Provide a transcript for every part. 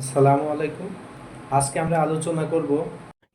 আসসালামু আলাইকুম। আজকে আমরা আলোচনা করব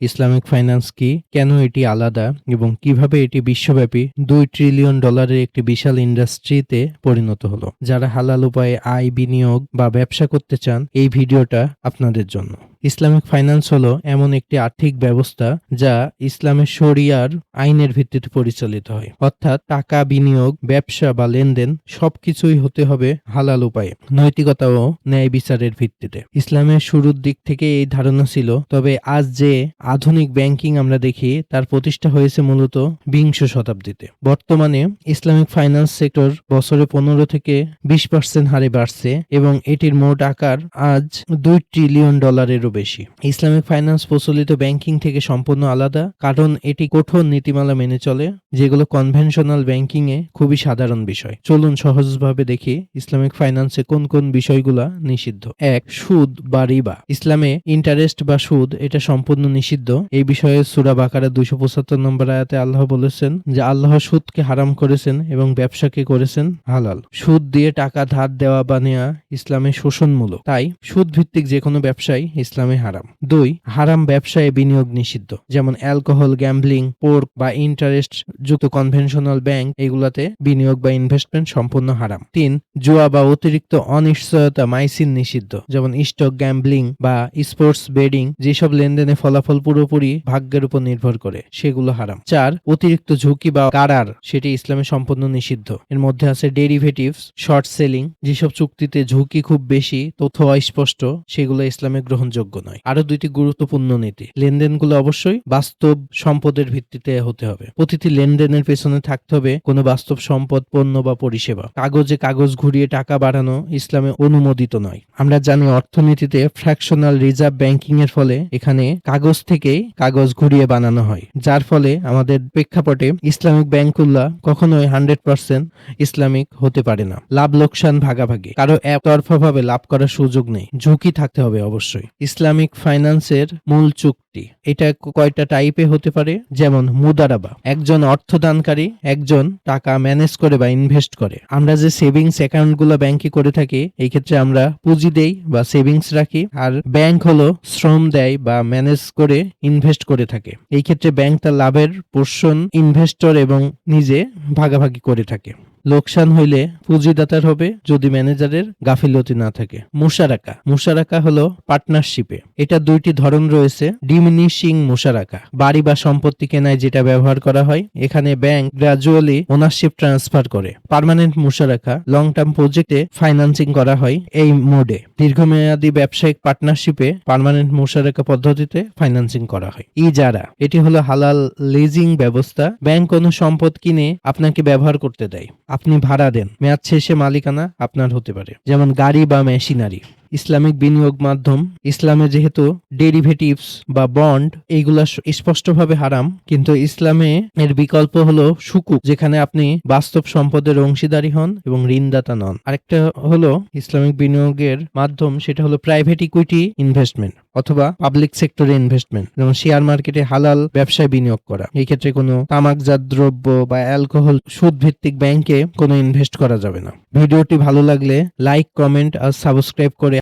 ইসলামিক ফাইন্যান্স কি, কেন এটি আলাদা, এবং কীভাবে এটি বিশ্বব্যাপী দুই ট্রিলিয়ন ডলারের একটি বিশাল ইন্ডাস্ট্রিতে পরিণত হলো। যারা হালাল উপায়ে আয় বিনিয়োগ বা ব্যবসা করতে চান, এই ভিডিওটা আপনাদের জন্য। ইসলামিক ফাইন্যান্স হলো এমন একটি আর্থিক ব্যবস্থা যা ইসলামের শরিয়ার আইনের ভিত্তিতে পরিচালিত হয়। অর্থাৎ টাকা বিনিয়োগ, ব্যবসা বা লেনদেন সবকিছুই হতে হবে হালাল উপায়ে, নৈতিকতা ও ন্যায় বিচারের ভিত্তিতে। ইসলামের শুরুর দিক থেকে এই ধারণা ছিল, তবে আজ যে আধুনিক ব্যাংকিং আমরা দেখি, তার প্রতিষ্ঠা হয়েছে মূলত বিংশ শতাব্দীতে। বর্তমানে ইসলামিক ফাইন্যান্স সেক্টর বছরে পনেরো থেকে বিশ পার্সেন্ট হারে বাড়ছে এবং এটির মোট আকার আজ দুই ট্রিলিয়ন ডলারেরও বেশি। ইসলামিক ফাইন্যান্স প্রচলিত ব্যাংকিং থেকে সম্পূর্ণ আলাদা, কারণ এটি কঠোর নীতিমালা মেনে চলে, যেগুলো কনভেনশনাল ব্যাংকিং এ খুবই সাধারণ বিষয়। চলুন সহজভাবে দেখি ইসলামিক ফাইন্যান্সে কোন কোন বিষয়গুলা নিষিদ্ধ। এক, সুদ বা রিবা। ইসলামে ইন্টারেস্ট বা সুদ, এটা সম্পূর্ণ নিষিদ্ধ। এই বিষয়ে সুরা বাকারা দুইশো পঁচাত্তর নম্বর আয়াতে আল্লাহ বলেছেন যে, আল্লাহ সুদকে হারাম করেছেন এবং ব্যবসাকে করেছেন হালাল। সুদ দিয়ে টাকা ধার দেওয়া বা নেওয়া ইসলামে শোষণমূলক। তাই সুদ ভিত্তিক যে কোনো ব্যবসায় ইসলামে হারাম। দুই, হারাম ব্যবসায় বিনিয়োগ নিষিদ্ধ, যেমন অ্যালকোহল গ্যাম্বলিং, পোর্ক বা ইন্টারেস্ট যুক্ত কনভেনশনাল ব্যাংক এগুলাতে বিনিয়োগ বা ইনভেস্টমেন্ট সম্পূর্ণ হারাম। তিন, জুয়া বা অতিরিক্ত অনিশ্চয়তা মাইসিন নিষিদ্ধ, যেমন স্টক গ্যাম্বলিং বা স্পোর্টস বেডিং, যেসব লেনদেনে ফলাফল পুরোপুরি ভাগ্যের উপর নির্ভর করে, সেগুলো হারাম। চার, অতিরিক্ত ঝুঁকি বা কারার, সেটি ইসলামে সম্পূর্ণ নিষিদ্ধ। এর মধ্যে আছে ডেরিভেটিভস শর্ট সেলিং যেসব চুক্তিতে ঝুঁকি খুব বেশি, তথ্য অস্পষ্ট, সেগুলো ইসলামে গ্রহণযোগ্য। নয়। আরও দুইটি গুরুত্বপূর্ণ নীতি। লেনদেনগুলো অবশ্যই বাস্তব সম্পদের ভিত্তিতে হতে হবে। প্রতিটি লেনদেনের পেছনে থাকতে হবে কোনো বাস্তব সম্পদ, পণ্য বা পরিষেবা। কাগজে কাগজ ঘুরিয়ে টাকা বাড়ানো ইসলামে অনুমোদিত নয়। আমরা জানি অর্থনীতিতে ফ্র্যাকশনাল রিজার্ভ ব্যাংকিং এর ফলে এখানে কাগজ থেকেই কাগজ ঘুরিয়ে বানানো হয়। যার ফলে আমাদের প্রেক্ষাপটে ইসলামিক ব্যাংকগুলা কখনোই হান্ড্রেড পার্সেন্ট ইসলামিক হতে পারে না। লাভ লোকসান ভাগাভাগি। কারও একতরফা ভাবে লাভ করার সুযোগ নেই। ঝুঁকি থাকতে হবে অবশ্যই। ইসলামিক ফাইন্যান্সের মূল চুক্তি। এটা কয়টা টাইপে হতে পারে? যেমন মুদারাবা, একজন অর্থদানকারী, একজন টাকা ম্যানেজ করে বা ইনভেস্ট করে। আমরা যে সেভিংস অ্যাকাউন্টগুলো ব্যাংকে করে থাকি, এই ক্ষেত্রে আমরা পুঁজি দেই বা সেভিংস রাখি। আর ব্যাংক হলো শ্রম দেয় বা ম্যানেজ করে ইনভেস্ট করে থাকে। এই ক্ষেত্রে ব্যাংক তার লাভের পোর্শন ইনভেস্টর এবং নিজে ভাগাভাগি করে থাকে। লোকসান হইলে পুঁজিদাতার হবে যদি ম্যানেজারের গাফিলতি না থাকে। মুশারাকা। মুশারাকা হলো পার্টনারশিপে। এটা দুইটি ধরন রয়েছে। ডিমিনিশিং মুশারাকা। বাড়ি বা সম্পত্তি কেনায় যেটা ব্যবহার করা হয়, এখানে ব্যাংক গ্রাজুয়ালি ওনারশিপ ট্রান্সফার করে। পার্মানেন্ট মুশারাকা লং টার্ম প্রজেক্টে ফাইন্যান্সিং করা হয় এই মোডে। দীর্ঘমেয়াদী ব্যবসায়িক পার্টনারশিপে পার্মানেন্ট মুশারাকা পদ্ধতিতে ফাইন্যান্সিং করা হয়। ই যারা এটি হলো হালাল লিজিং ব্যবস্থা। ব্যাংক কোনো সম্পদ কিনে আপনাকে ব্যবহার করতে দেয়। আপনি ভাড়া দেন। মেয়াদ শেষে মালিকানা আপনার হতে পারে। যেমন গাড়ি বা মেশিনারি। ইসলামিক বিনিয়োগ মাধ্যম, ইসলামে যেহেতু ডেরিভেটিভস বা বন্ড, এইগুলা স্পষ্টভাবে হারাম। কিন্তু ইসলামে এর বিকল্প হলো সুকুক, যেখানে আপনি বাস্তব সম্পদের অংশীদারি হন এবং ঋণদাতা নন। আরেকটা হলো ইসলামিক বিনিয়োগের মাধ্যম, সেটা হলো প্রাইভেট ইকুইটি ইনভেস্টমেন্ট অথবা পাবলিক সেক্টরে ইনভেস্টমেন্ট যেমন শেয়ার মার্কেটে হালাল ব্যবসায় বিনিয়োগ করা। এই ক্ষেত্রে কোনো তামাকজাত দ্রব্য বা অ্যালকোহল সুদ ভিত্তিক ব্যাংকে কোনো ইনভেস্ট করা যাবে না। ভিডিওটি ভালো লাগলে লাইক কমেন্ট আর সাবস্ক্রাইব করে